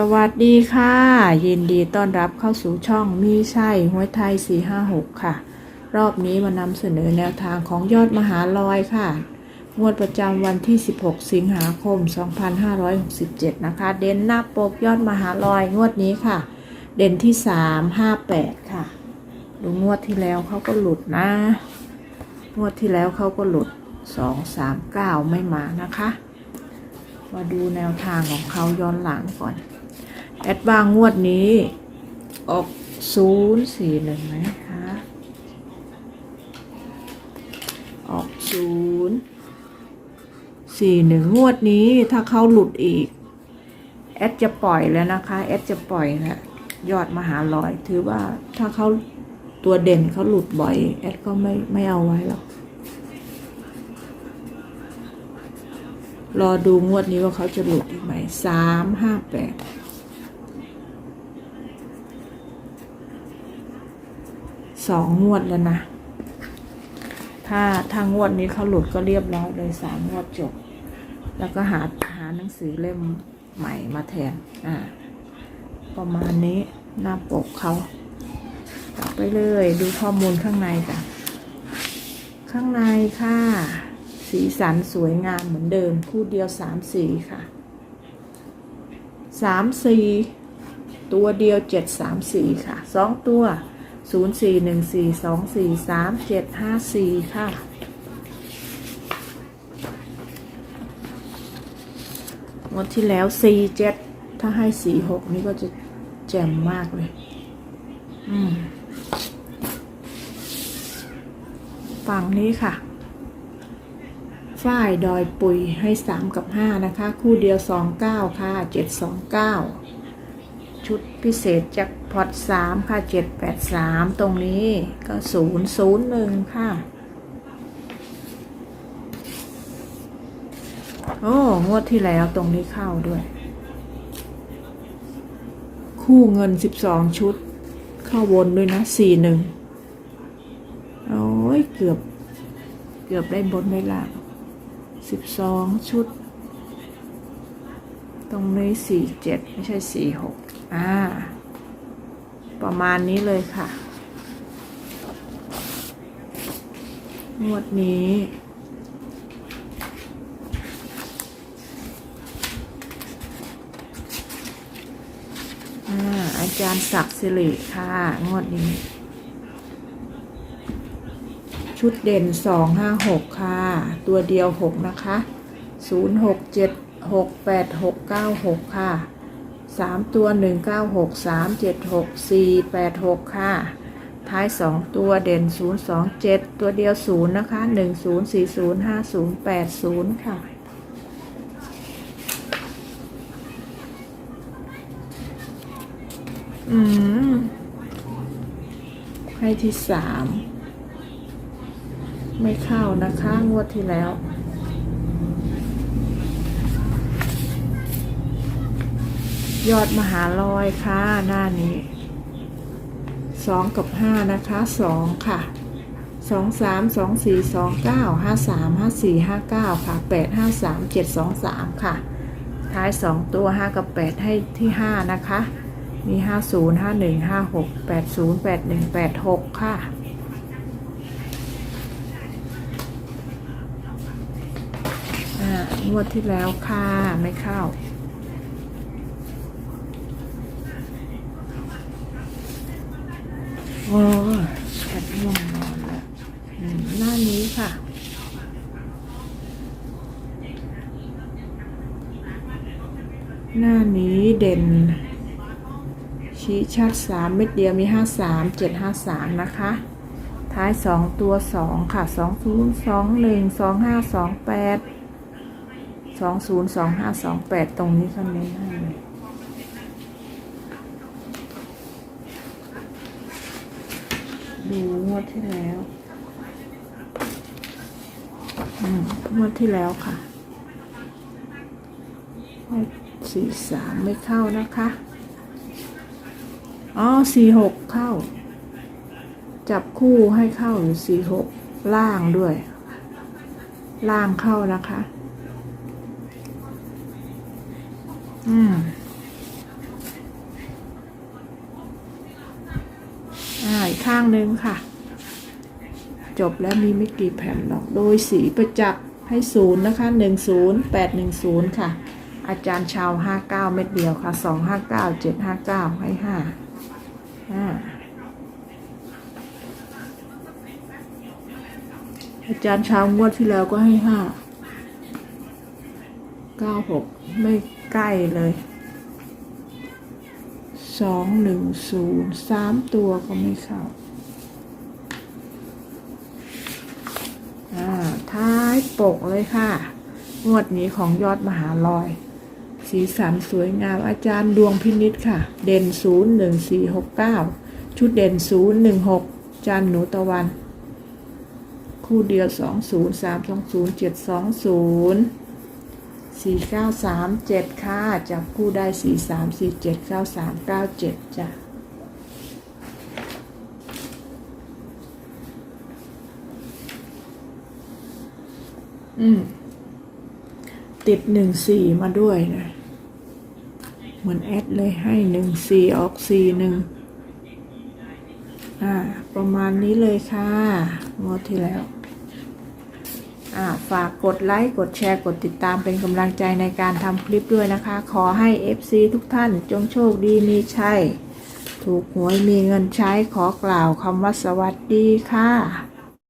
สวัสดีค่ะ ยินดีต้อนรับเข้าสู่ช่องมีใช่หวยไทย 456 ค่ะ รอบนี้มานำเสนอแนวทางของยอดมหาลอยค่ะ งวดประจำวันที่ 16 สิงหาคม 2567 นะคะ เด่นหน้าปกยอดมหาลอยงวดนี้ค่ะ เด่นที่ 3 58 ค่ะ ดูงวดที่แล้วเขาก็หลุดนะ งวดที่แล้วเขาก็หลุด 2 3 9 ไม่มานะคะ มาดูแนวทางของเขาย้อนหลังก่อน แอดบางงวดนี้ ออกศูนย์สี่หนึ่งไหมคะ ออกศูนย์สี่หนึ่งงวดนี้ถ้าเขาหลุดอีก แอดจะปล่อยแล้วนะคะ แอดจะปล่อยนะยอดมหาลอย ถือว่าถ้าเขาตัวเด่นเขาหลุดบ่อย แอดก็ไม่ไม่เอาไว้หรอก รอดูงวดนี้ว่าเขาจะหลุดอีกไหมสามห้าแปด สองงวดแล้วนะ ถ้าถ้างวดนี้เขาหลุดก็เรียบร้อยเลยสามงวดจบ แล้วก็หาหาหนังสือเล่มใหม่มาแทน อ่า ประมาณนี้หน้าปกเขาต่อไปเลยดูข้อมูลข้างในกันข้างในค่ะ สีสันสวยงามเหมือนเดิม คู่เดียวสามสีค่ะสามสีตัวเดียวเจ็ดสามสีค่ะสองตัว ศูนย์สี่หนึ่งสี่สองสี่สามเจ็ดห้าสี่ค่ะงวดที่แล้วสี่เจ็ดถ้าให้สีหกนี่ก็จะแจ่มมากเลย อืม ฝั่งนี้ค่ะ ฝ้ายดอยปุยให้สามกับห้านะคะ คู่เดียวสองเก้าค่ะเจ็ดสองเก้า ชุดพิเศษจากพอตสามค่ะเจ็ดแปดสามตรงนี้ก็ศูนย์ศูนย์หนึ่งค่ะ โอ้ งวดที่แล้วตรงนี้เข้าด้วย คู่เงินสิบสองชุด เข้าวนด้วยนะสี่หนึ่งโอ้ย เกือบ เกือบได้บนได้ล่างสิบสองชุด ตรงนี้สี่เจ็ดไม่ใช่สี่หก อ่า ประมาณนี้เลยค่ะ งวดนี้อ่าอาจารย์ศักดิ์สิริค่ะ งวดนี้ ชุดเด่นสองห้าหกค่ะ ตัวเดียวหกนะคะศูนย์หกเจ็ดหกแปดหกเก้าหกค่ะ สามตัวหนึ่งเก้าหกสามเจ็ดหกสี่แปดหกค่ะ ท้ายสองตัวเด่นศูนย์สองเจ็ดตัวเดียวศูนย์นะคะหนึ่งศูนย์สี่ศูนย์ห้าศูนย์แปดศูนย์ค่ะอืมให้ที่สาม ไม่เข้านะคะ งวดที่แล้ว ยอดมหาลอยค่ะหน้านี้สองกับห้านะคะสองค่ะสองสามสองสี่สองเก้าห้าสามห้าสี่ห้าเก้าค่ะแปดห้าสามเจ็ดสองสามค่ะ ท้ายสองตัวห้ากับแปดให้ที่ห้านะคะ มีห้าศูนย์ห้าหนึ่งห้าหกแปดศูนย์แปดหนึ่งแปดหกค่ะอ่างวดที่แล้วค่ะ ไม่เข้า โอ้แอบง่วงนอนล้วอืมหน้านี้ค่ะ หน้านี้เด่น ชี้ชัดสามเม็ดเดียวมีห้าสามเจ็ดห้าสามนะคะ ท้ายสองตัวสองค่ะสองศูนย์สองหนึ่งสองห้าสองแปดสองศูนย์สองห้าสองแปดตรงนี้ก็เน้นให้ เลยดูงวดที่แล้วอืมงวดที่แล้วค่ะให้สี่สามไม่เข้านะคะ อ๋อสี่หกเข้า จับคู่ให้เข้าอยู่สี่หกล่างด้วย ล่างเข้านะคะ อืม ข้างหนึ่งค่ะ จบแล้วมีไม่กี่แผ่นหรอก โดยสีประจักษ์ให้ศูนย์นะคะหนึ่งศูนย์แปดหนึ่งศูนย์ค่ะ อาจารย์ชาวห้าเก้าเม็ดเดียวค่ะสองห้าเก้าเจ็ดห้าเก้าให้ห้าห้าอาจารย์ชาวงวดที่แล้วก็ให้ห้าเก้าหกไม่ใกล้เลย สองหนึ่งศูนย์สามตัวก็ไม่เข้าท้ายปกเลยค่ะ งวดนี้ของยอดมหาลอย สีสันสวยงามอาจารย์ดวงพินิษค่ะ เด่นศูนย์หนึ่งสี่หกเก้าชุดเด่นศูนย์หนึ่งหกจานหนูตะวัน คู่เดียวสองศูนย์สามสองศูนย์เจ็ดสองศูนย์ สี่เก้าสามเจ็ดค่ะจับคู่ได้สี่สามสี่เจ็ดเก้าสามเก้าเจ็ดจ้ะอืม ติดหนึ่งสี่มาด้วยนะ เหมือนแอดเลยให้หนึ่งสี่ออกสี่หนึ่งอ่า ประมาณนี้เลยค่ะงวดที่แล้ว ฝากกดไลค์ กดแชร์ กดติดตามเป็นกำลังใจในการทำคลิปด้วยนะคะ ขอให้ FC ทุกท่านจงโชคดีมีชัย ถูกหวยมีเงินใช้ขอกล่าวคำว่าสวัสดีค่ะ